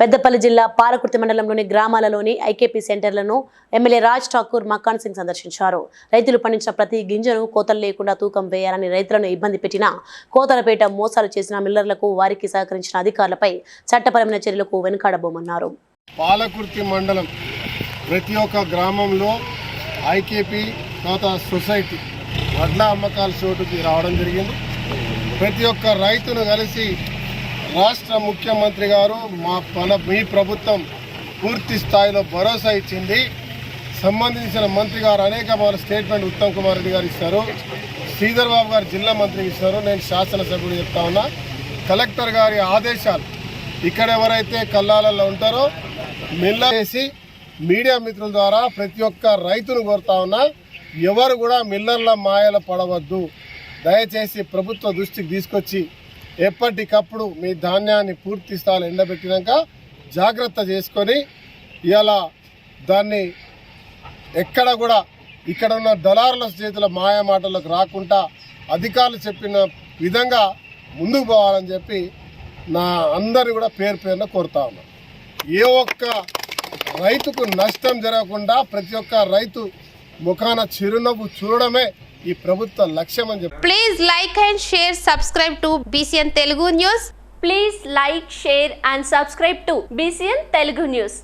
పెద్దపల్లి జిల్లా పాలకుర్తి మండలంలోని గ్రామాలలోని ఐకేపీ సెంటర్లను ఎమ్మెల్యే రాజ్ ఠాకూర్ మక్కాన్ సింగ్ సందర్శించారు. రైతులు పండించిన ప్రతి గింజను కోతలు లేకుండా తూకం వేయాలని రైతులను ఇబ్బంది పెట్టిన కోతలపేట మోసాలు చేసిన మిల్లర్లకు వారికి సహకరించిన అధికారులపై చట్టపరమైన చర్యలకు వెనుకాడబోమన్నారు. పాలకుర్తి మండలం ప్రతి ఒక్క గ్రామంలో ఐకేపీ తర్వాత సొసైటీ వడ్ల అమ్మకాల చోటుకి రావడం జరిగింది. ప్రతి ఒక్క రైతును కలిసి రాష్ట్ర ముఖ్యమంత్రి గారు మా మన మీ ప్రభుత్వం పూర్తి స్థాయిలో భరోసా ఇచ్చింది. సంబంధించిన మంత్రి గారు అనేక మన స్టేట్మెంట్ ఉత్తమ్ కుమార్ రెడ్డి గారు ఇస్తారు. శ్రీధర్ బాబు గారు జిల్లా మంత్రి ఇస్తారు. నేను శాసనసభ్యుడు చెప్తా ఉన్నా. కలెక్టర్ గారి ఆదేశాలు ఇక్కడ ఎవరైతే కల్లాలలో ఉంటారో మిల్ల చేసి మీడియా మిత్రుల ద్వారా ప్రతి ఒక్క రైతును కోరుతా ఉన్నా ఎవరు కూడా మిల్లర్ల మాయల పడవద్దు. దయచేసి ప్రభుత్వ దృష్టికి తీసుకొచ్చి ఎప్పటికప్పుడు మీ ధాన్యాన్ని పూర్తి స్థాయిలో ఎండబెట్టినాక జాగ్రత్త చేసుకొని ఇలా దాన్ని ఎక్కడ కూడా ఇక్కడ ఉన్న దళారుల చేతుల మాయ మాటలకు రాకుండా అధికారులు చెప్పిన విధంగా ముందుకు పోవాలని చెప్పి నా అందరిని కూడా పేరు పేరున కోరుతా ఉన్నా. ఏ ఒక్క రైతుకు నష్టం జరగకుండా ప్రతి ఒక్క రైతు ముఖాన చిరునవ్వు చూడడమే ఈ ప్రభుత్వ లక్ష్యం అని చెప్పి please like and share subscribe to BCN Telugu news please like share and subscribe to BCN Telugu news